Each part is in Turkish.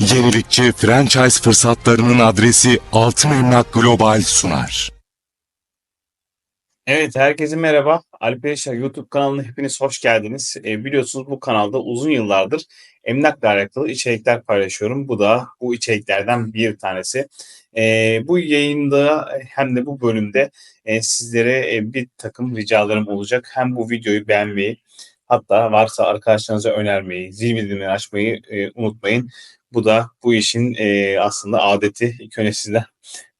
Yenilikçi franchise fırsatlarının adresi Altın Emlak Global sunar. Evet, herkese merhaba. Alper İşler YouTube kanalına hepiniz hoş geldiniz. E, biliyorsunuz bu kanalda uzun yıllardır emlakla alakalı içerikler paylaşıyorum. Bu da bu içeriklerden bir tanesi. E, bu yayında hem de bu bölümde e, sizlere e, bir takım ricalarım olacak. Hem bu videoyu beğenmeyi hatta varsa arkadaşlarınıza önermeyi, zil bildirimleri açmayı e, unutmayın. Bu da bu işin e, aslında adeti. Sizden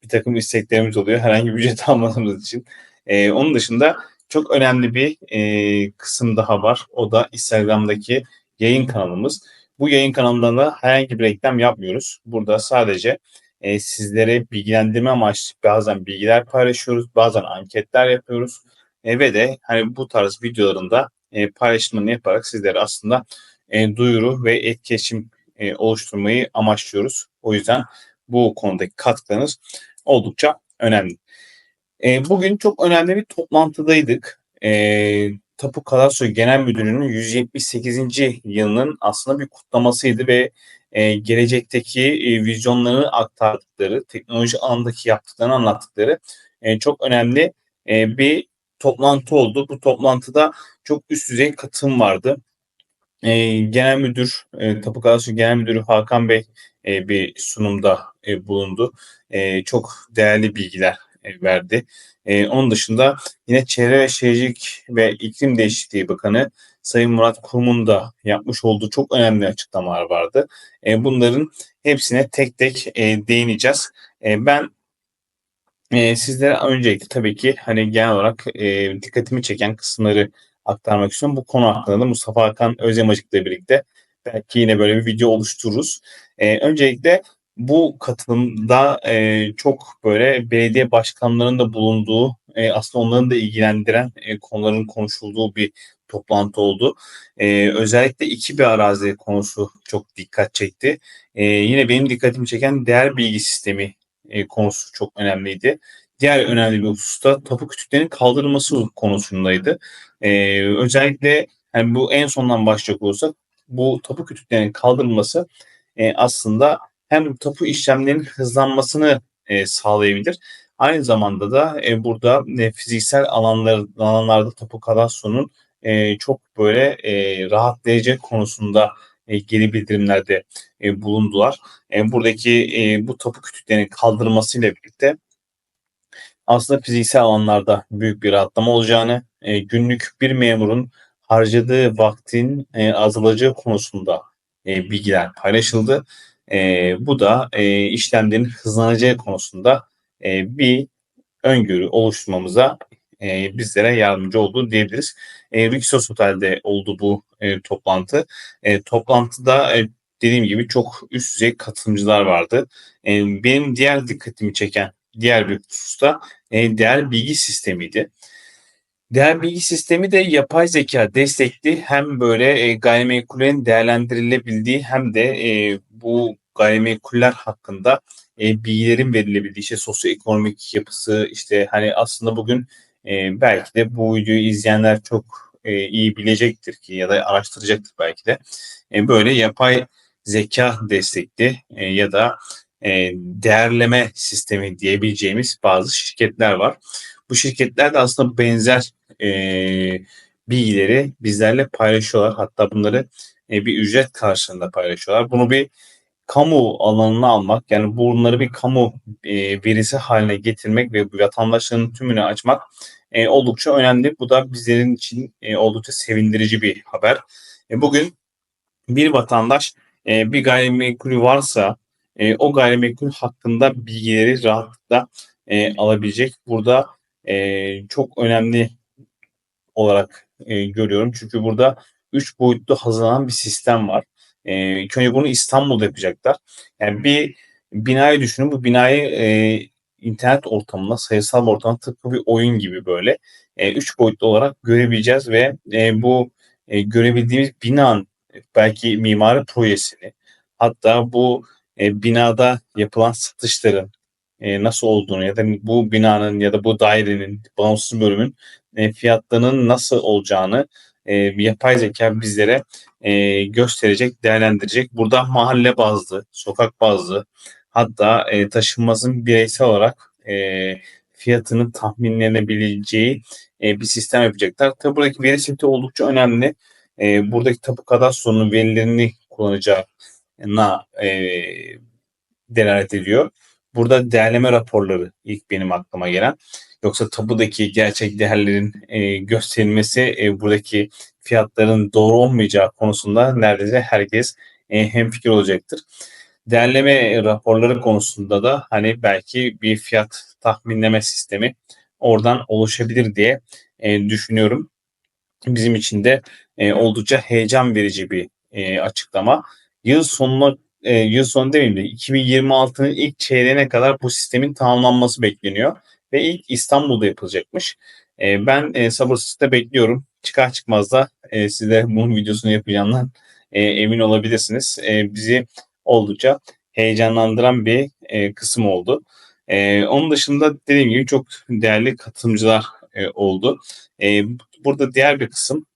bir takım isteklerimiz oluyor. Herhangi bir ücret almadığımız için. E, onun dışında çok önemli bir e, kısım daha var. O da Instagram'daki yayın kanalımız. Bu yayın kanalında da herhangi bir reklam yapmıyoruz. Burada sadece e, sizlere bilgilendirme amaçlı bazen bilgiler paylaşıyoruz, bazen anketler yapıyoruz e, ve de hani bu tarz videolarında e, paylaşımını yaparak sizlere aslında e, duyuru ve etkileşim e, oluşturmayı amaçlıyoruz. O yüzden bu konudaki katkılarınız oldukça önemli. E, bugün çok önemli bir toplantıdaydık. E, Tapu Kadastro Genel Müdürlüğü'nün 178. yılının aslında bir kutlamasıydı ve e, gelecekteki e, vizyonlarını aktardıkları, teknoloji alanındaki yaptıklarını anlattıkları e, çok önemli e, bir toplantı oldu. Bu toplantıda çok üst düzey katılım vardı. E, Genel Müdür, e, Tapu Kadastro Genel Müdürü Hakan Bey e, bir sunumda e, bulundu. E, çok değerli bilgiler e, verdi. E, onun dışında yine Çevre ve Şehircilik ve İklim Değişikliği Bakanı Sayın Murat Kurum'un da yapmış olduğu çok önemli açıklamalar vardı. E, bunların hepsine tek tek e, değineceğiz. E, ben e, sizlere öncelikle tabii ki hani genel olarak e, dikkatimi çeken kısımları aktarmak istiyorum. Bu konu hakkında da Mustafa Hakan Özyamacık'la birlikte belki yine böyle bir video oluştururuz. E, öncelikle bu katılımda e, çok böyle belediye başkanlarının da bulunduğu e, aslında onların da ilgilendiren e, konuların konuşulduğu bir toplantı oldu. E, özellikle iki bir arazi konusu çok dikkat çekti. E, yine benim dikkatimi çeken değer bilgi sistemi e, konusu çok önemliydi. Diğer önemli bir hususta tapu kütüklerinin kaldırılması konusundaydı. E, özellikle yani bu en sondan başlayacak olursak bu tapu kütüklerinin kaldırılması e, aslında hem tapu işlemlerinin hızlanmasını e, sağlayabilir. Aynı zamanda da e, burada e, fiziksel alanlar, alanlarda tapu kadastronun e, çok böyle e, rahatlayacak konusunda e, geri bildirimlerde e, bulundular. E, buradaki e, bu tapu kütüklerinin kaldırılmasıyla birlikte aslında fiziksel alanlarda büyük bir rahatlama olacağını, e, günlük bir memurun harcadığı vaktin e, azalacağı konusunda e, bilgiler paylaşıldı. E, bu da e, işlemlerin hızlanacağı konusunda e, bir öngörü oluşturmamıza e, bizlere yardımcı oldu diyebiliriz. E, Rixos Otel'de oldu bu e, toplantı. E, toplantıda e, dediğim gibi çok üst düzey katılımcılar vardı. E, benim diğer dikkatimi çeken diğer bir hususta e, değer bilgi sistemiydi. Değer bilgi sistemi de yapay zeka destekli hem böyle e, gayrimenkullerin değerlendirilebildiği hem de e, bu gayrimenkuller hakkında e, bilgilerin verilebildiği işte sosyoekonomik yapısı işte hani aslında bugün e, belki de bu videoyu izleyenler çok e, iyi bilecektir ki ya da araştıracaktır belki de. E, böyle yapay zeka destekli e, ya da e, değerleme sistemi diyebileceğimiz bazı şirketler var. Bu şirketler de aslında benzer e, bilgileri bizlerle paylaşıyorlar. Hatta bunları e, bir ücret karşılığında paylaşıyorlar. Bunu bir kamu alanına almak yani bunları bir kamu e, verisi haline getirmek ve vatandaşların tümünü açmak e, oldukça önemli. Bu da bizlerin için e, oldukça sevindirici bir haber. E, bugün bir vatandaş e, bir gayrimenkulü varsa e, o gayrimenkul hakkında bilgileri rahatlıkla e, alabilecek. Burada e, çok önemli olarak e, görüyorum. Çünkü burada üç boyutlu hazırlanan bir sistem var. E, ilk önce bunu İstanbul'da yapacaklar. Yani bir binayı düşünün. Bu binayı e, internet ortamında, sayısal ortamda tıpkı bir oyun gibi böyle e, üç boyutlu olarak görebileceğiz ve e, bu e, görebildiğimiz binanın belki mimari projesini hatta bu e, binada yapılan satışların e, nasıl olduğunu ya da bu binanın ya da bu dairenin bağımsız bölümün e, fiyatlarının nasıl olacağını yapay zeka bizlere gösterecek, değerlendirecek. Burada mahalle bazlı, sokak bazlı hatta e, taşınmazın bireysel olarak fiyatının tahminlenebileceği bir sistem yapacaklar. Tabi buradaki veri seti oldukça önemli. Buradaki tapu kadastronun verilerini kullanacağına e, delalet ediyor. Burada değerleme raporları ilk benim aklıma gelen. Yoksa tapudaki gerçek değerlerin e, gösterilmesi e, buradaki fiyatların doğru olmayacağı konusunda neredeyse herkes e, hemfikir olacaktır. Değerleme raporları konusunda da hani belki bir fiyat tahminleme sistemi oradan oluşabilir diye e, düşünüyorum. Bizim için de e, oldukça heyecan verici bir e, açıklama. Yıl sonuna e, yıl sonu demeyeyim de 2026'nın ilk çeyreğine kadar bu sistemin tamamlanması bekleniyor ve ilk İstanbul'da yapılacakmış. E, ben e, sabırsızlıkla bekliyorum. Çıkar çıkmaz da e, size bunun videosunu yapacağımdan e, emin olabilirsiniz. E, bizi oldukça heyecanlandıran bir e, kısım oldu. E, onun dışında dediğim gibi çok değerli katılımcılar e, oldu. E, burada diğer bir kısım,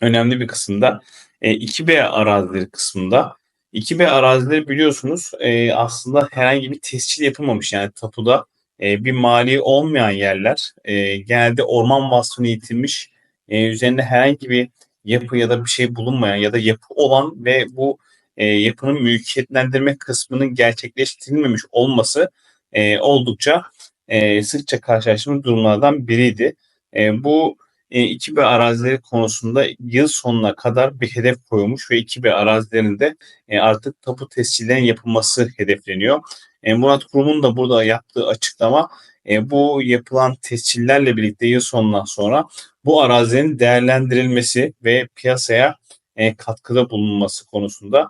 önemli bir kısımda e, 2B arazileri kısmında 2B arazileri biliyorsunuz e, aslında herhangi bir tescil yapılmamış. Yani tapuda e, bir mali olmayan yerler e, genelde orman vasfını yitirmiş. E, üzerinde herhangi bir yapı ya da bir şey bulunmayan ya da yapı olan ve bu e, yapının mülkiyetlendirme kısmının gerçekleştirilmemiş olması e, oldukça e, sıkça karşılaştığımız durumlardan biriydi. E, bu e, 2B arazileri konusunda yıl sonuna kadar bir hedef koyulmuş ve 2B arazilerinde e, artık tapu tescillerinin yapılması hedefleniyor. E, Murat Kurum'un da burada yaptığı açıklama e, bu yapılan tescillerle birlikte yıl sonundan sonra bu arazinin değerlendirilmesi ve piyasaya e, katkıda bulunması konusunda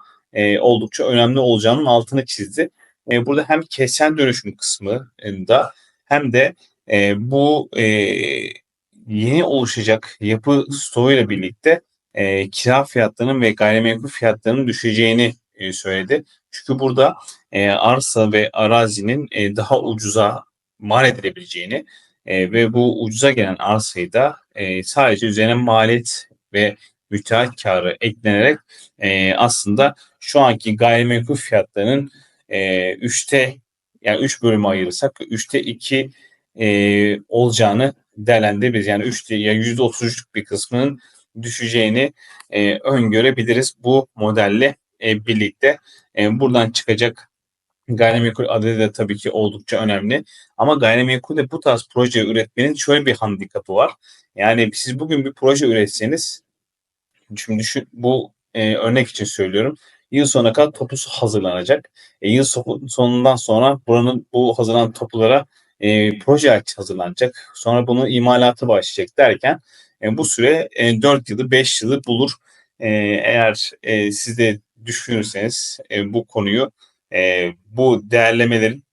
oldukça önemli olacağının altını çizdi. Burada hem kesen dönüşüm kısmında hem de bu yeni oluşacak yapı stoğuyla birlikte e, kira fiyatlarının ve gayrimenkul fiyatlarının düşeceğini e, söyledi. Çünkü burada e, arsa ve arazinin e, daha ucuza mal edilebileceğini e, ve bu ucuza gelen arsayı da e, sadece üzerine maliyet ve müteahhit karı eklenerek e, aslında şu anki gayrimenkul fiyatlarının e, yani 3 üç bölüme ayırırsak 3'te 2 e, olacağını değerlendirebiliriz. Yani 3'te yani %33'lük bir kısmının düşeceğini e, öngörebiliriz bu modelle e, birlikte. E, buradan çıkacak gayrimenkul adedi de tabii ki oldukça önemli. Ama gayrimenkulde bu tarz proje üretmenin şöyle bir handikapı var. Yani siz bugün bir proje üretseniz şimdi düşün, bu e, örnek için söylüyorum. Yıl sonuna kadar topusu hazırlanacak. E, yıl sonundan sonra buranın bu hazırlanan topulara e, proje hazırlanacak. Sonra bunun imalatı başlayacak derken e, bu süre e, 4 yılı 5 yılı bulur. E, eğer e, siz de düşünürseniz e, bu konuyu e, bu değerlemelerin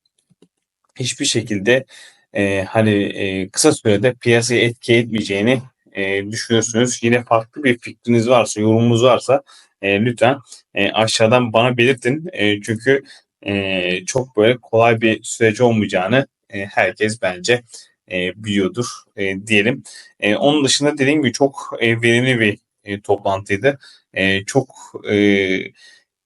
hiçbir şekilde e, hani e, kısa sürede piyasaya etki etmeyeceğini e, düşünüyorsunuz. Yine farklı bir fikriniz varsa, yorumunuz varsa e, lütfen e, aşağıdan bana belirtin. E, çünkü e, çok böyle kolay bir süreç olmayacağını e, herkes bence e, biliyordur e, diyelim. E, onun dışında dediğim gibi çok verimli bir toplantıydı. Çok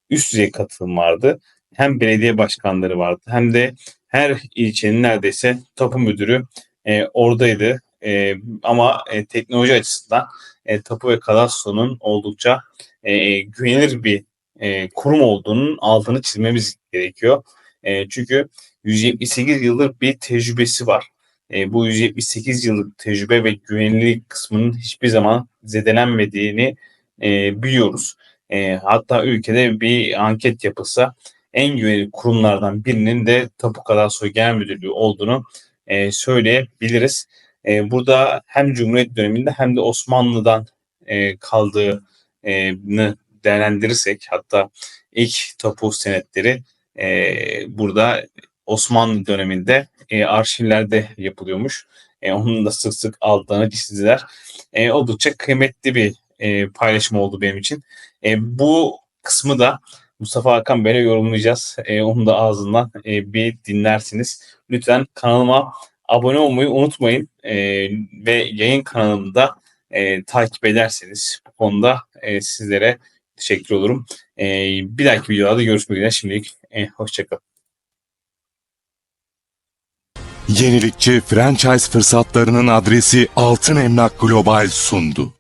üst düzey katılım vardı. Hem belediye başkanları vardı hem de her ilçenin neredeyse tapu müdürü oradaydı. Ama teknoloji açısından tapu ve kadastronun oldukça güvenilir bir kurum olduğunun altını çizmemiz gerekiyor. Çünkü 178 yıldır bir tecrübesi var. E, bu 178 yıllık tecrübe ve güvenilirlik kısmının hiçbir zaman zedelenmediğini e, biliyoruz. E, hatta ülkede bir anket yapılsa en güvenilir kurumlardan birinin de Tapu Kadastro Genel Müdürlüğü olduğunu e, söyleyebiliriz. E, burada hem Cumhuriyet döneminde hem de Osmanlı'dan e, kaldığını değerlendirirsek hatta ilk tapu senetleri e, burada Osmanlı döneminde e, arşivlerde yapılıyormuş. E, onun da sık sık altlarına çizdiler. E, oldukça kıymetli bir e, paylaşım oldu benim için. E, bu kısmı da Mustafa Hakan Bey'le yorumlayacağız. E, onu da ağzından e, bir dinlersiniz. Lütfen kanalıma abone olmayı unutmayın. E, ve yayın kanalımda e, takip ederseniz bu konuda e, sizlere teşekkür olurum. E, bir dahaki videolarda görüşmek üzere. Şimdilik e, hoşçakalın. Yenilikçi franchise fırsatlarının adresi Altın Emlak Global sundu.